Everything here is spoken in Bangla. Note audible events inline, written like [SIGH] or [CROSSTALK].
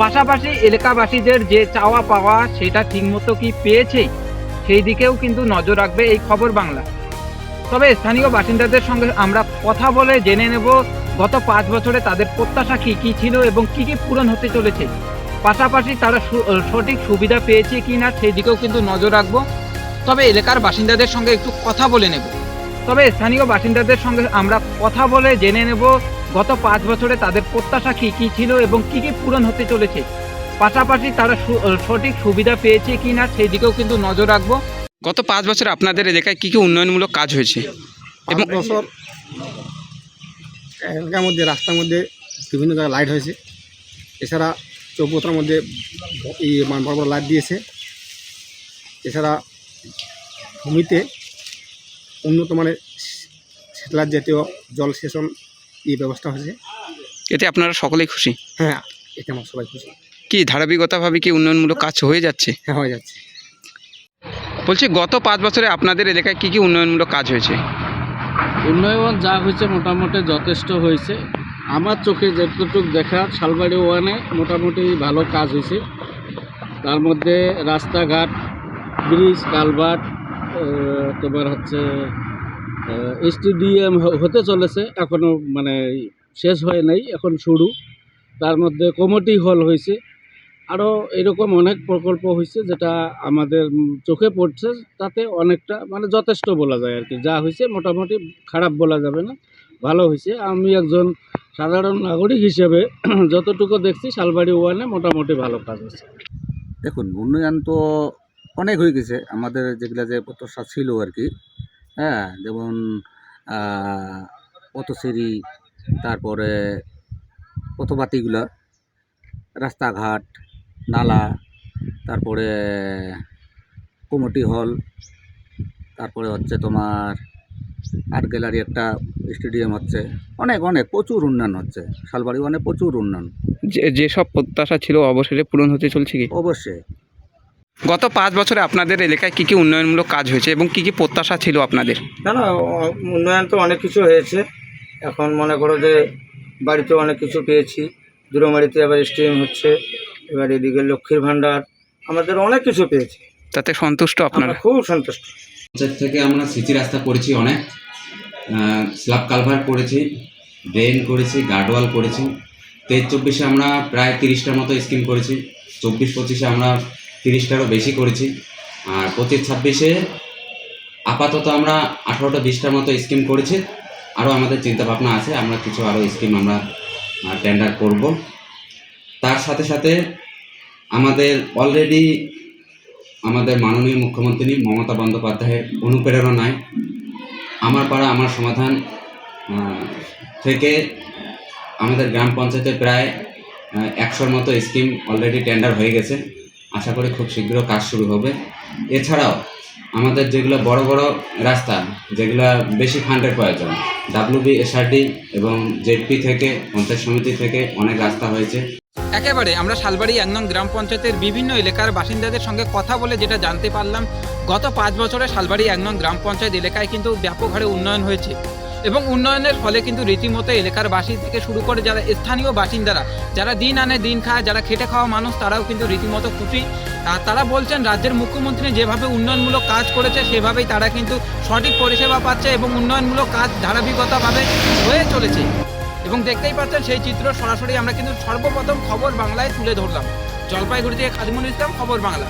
পাশাপাশি এলাকাবাসীদের যে চাওয়া পাওয়া সেটা ঠিকমতো কি পেয়েছে সেই দিকেও কিন্তু নজর রাখবে এই খবর বাংলা। তবে স্থানীয় বাসিন্দাদের সঙ্গে আমরা কথা বলে জেনে নেব, গত পাঁচ বছরে তাদের প্রত্যাশা কী কী ছিল এবং কী কী পূরণ হতে চলেছে। পাশাপাশি তারা সঠিক সুবিধা পেয়েছে কি না সেই দিকেও কিন্তু নজর রাখব। তবে এলাকার বাসিন্দাদের সঙ্গে একটু কথা বলে নেব। তবে স্থানীয় বাসিন্দাদের সঙ্গে আমরা কথা বলে জেনে নেব গত পাঁচ বছরে তাদের প্রত্যাশা কী কী ছিল এবং কী কী পূরণ হতে চলেছে? পাশাপাশি তারা সঠিক সুবিধা পেয়েছে কি না সেই দিকেও কিন্তু নজর রাখব। গত পাঁচ বছরে আপনাদের এলাকায় কী কী উন্নয়নমূলক কাজ হয়েছে? এবং বছর এলাকার মধ্যে রাস্তার মধ্যে বিভিন্ন জায়গায় লাইট হয়েছে। এছাড়া চৌপতার মধ্যে এই মানে বড় বড় লাইট দিয়েছে। এছাড়া ভূমিতে উন্নত মানের স্যাটেলাইট জাতীয় জল সেচন এই ব্যবস্থা হয়েছে। এতে আপনারা সকলেই খুশি? হ্যাঁ এতে আমার সবাই খুশি। কি ধারাবাহিকতাভাবে কি উন্নয়নমূলক কাজ হয়ে যাচ্ছে? হ্যাঁ হয়ে যাচ্ছে। বলছি গত পাঁচ বছরে আপনাদের এলাকায় কি কি উন্নয়নমূলক কাজ হয়েছে? উন্নয়ন যা হয়েছে মোটামুটি যথেষ্ট হয়েছে। আমার চোখে যতটুকু দেখা শালবাড়ি ওয়ানে মোটামুটি ভালো কাজ হয়েছে। তার মধ্যে রাস্তাঘাট ব্রিজ কালভার্ট তোমার হচ্ছে স্টেডিয়াম হতে চলেছে এখনও মানে শেষ হয় নাই, এখন শুরু। তার মধ্যে কমিটি হল হয়েছে। আরও এরকম অনেক প্রকল্প হয়েছে যেটা আমাদের চোখে পড়ছে, তাতে অনেকটা মানে যথেষ্ট বলা যায় আর কি। যা হয়েছে মোটামুটি খারাপ বলা যাবে না, ভালো হয়েছে। আমি একজন সাধারণ নাগরিক হিসেবে [CLEARS THROAT] যতটুকু দেখছি, শালবাড়ি ওয়ানে মোটামুটি ভালো কাজ হয়েছে। দেখুন, উন্নয়ন তো অনেক হয়ে গেছে। আমাদের যেগুলো যে প্রত্যাশা ছিল আর কি হ্যাঁ যেমন পথশ্রী তারপরে পথবাতিগুলা রাস্তাঘাট নালা তারপরে কমিটি হল তারপরে হচ্ছে তোমার আর্ট গ্যালারি একটা স্টেডিয়াম হচ্ছে। অনেক অনেক প্রচুর উন্নয়ন হচ্ছে। শালবাড়ি অনেক প্রচুর উন্নয়ন। যে যেসব প্রত্যাশা ছিল অবশেষে পূরণ হতে চলছে কি? অবশ্যই। গত পাঁচ বছরে আপনাদের এলাকায় কি কি উন্নয়নমূলক কাজ হয়েছে এবং কি কি প্রত্যাশা ছিল আপনাদের? না না উন্নয়ন তো অনেক কিছু হয়েছে। এখন মনে করো যে বাড়িতে অনেক কিছু পেয়েছি। দূরমারিতে আবার স্টেডিয়াম হচ্ছে এবার এদিকে লক্ষ্মীর ভাণ্ডার আমাদের অনেক কিছু পেয়েছি। তাতে সন্তুষ্ট আপনারা? খুব সন্তুষ্ট। পঞ্চায়েত থেকে আমরা সিটি রাস্তা করেছি অনেক। স্ল্যাব কালভার করেছি ড্রেন করেছি গার্ডওয়াল করেছি। তেইশ চব্বিশে আমরা প্রায় তিরিশটার মতো স্কিম করেছি। চব্বিশ পঁচিশে আমরা তিরিশটারও বেশি করেছি। আর পঁচিশ ছাব্বিশে আপাতত আমরা আঠারোটা বিশটার মতো স্কিম করেছি। আরও আমাদের চিন্তা ভাবনা আছে, আমরা কিছু আরও স্কিম আমরা টেন্ডার করব। তার সাথে সাথে আমাদের অলরেডি আমাদের মাননীয় মুখ্যমন্ত্রী মমতা বন্দ্যোপাধ্যায়ের অনুপ্রেরণায় আমার পাড়া আমার সমাধান থেকে আমাদের গ্রাম পঞ্চায়েতে প্রায় একশোর মতো স্কিম অলরেডি টেন্ডার হয়ে গেছে। আশা করি খুব শীঘ্র কাজ শুরু হবে। এছাড়াও আমাদের যেগুলো বড় বড় রাস্তা, যেগুলো বেশি ফান্ডের প্রয়োজন ডাব্লিউবি এসআরডি এবং জেডপি থেকে, পঞ্চায়েত সমিতি থেকে অনেক রাস্তা হয়েছে। একেবারে আমরা শালবাড়ি এক নং গ্রাম পঞ্চায়েতের বিভিন্ন এলাকার বাসিন্দাদের সঙ্গে কথা বলে যেটা জানতে পারলাম, গত পাঁচ বছরে শালবাড়ি এক নং গ্রাম পঞ্চায়েত এলাকায় কিন্তু ব্যাপক হারে উন্নয়ন হয়েছে। এবং উন্নয়নের ফলে কিন্তু রীতিমতো এলাকার বাসী থেকে শুরু করে যারা স্থানীয় বাসিন্দারা, যারা দিন আনে দিন খায়, যারা খেটে খাওয়া মানুষ, তারাও কিন্তু রীতিমতো খুশি। তারা বলছেন, রাজ্যের মুখ্যমন্ত্রী যেভাবে উন্নয়নমূলক কাজ করেছে, সেভাবেই তারা কিন্তু সঠিক পরিষেবা পাচ্ছে এবং উন্নয়নমূলক কাজ ধারাবাহিকতাভাবে হয়ে চলেছে। এবং দেখতেই পাচ্ছেন, সেই চিত্র সরাসরি আমরা কিন্তু সর্বপ্রথম খবর বাংলায় তুলে ধরলাম। জলপাইগুড়ি থেকে খাদিমুল ইসলাম, খবর বাংলা।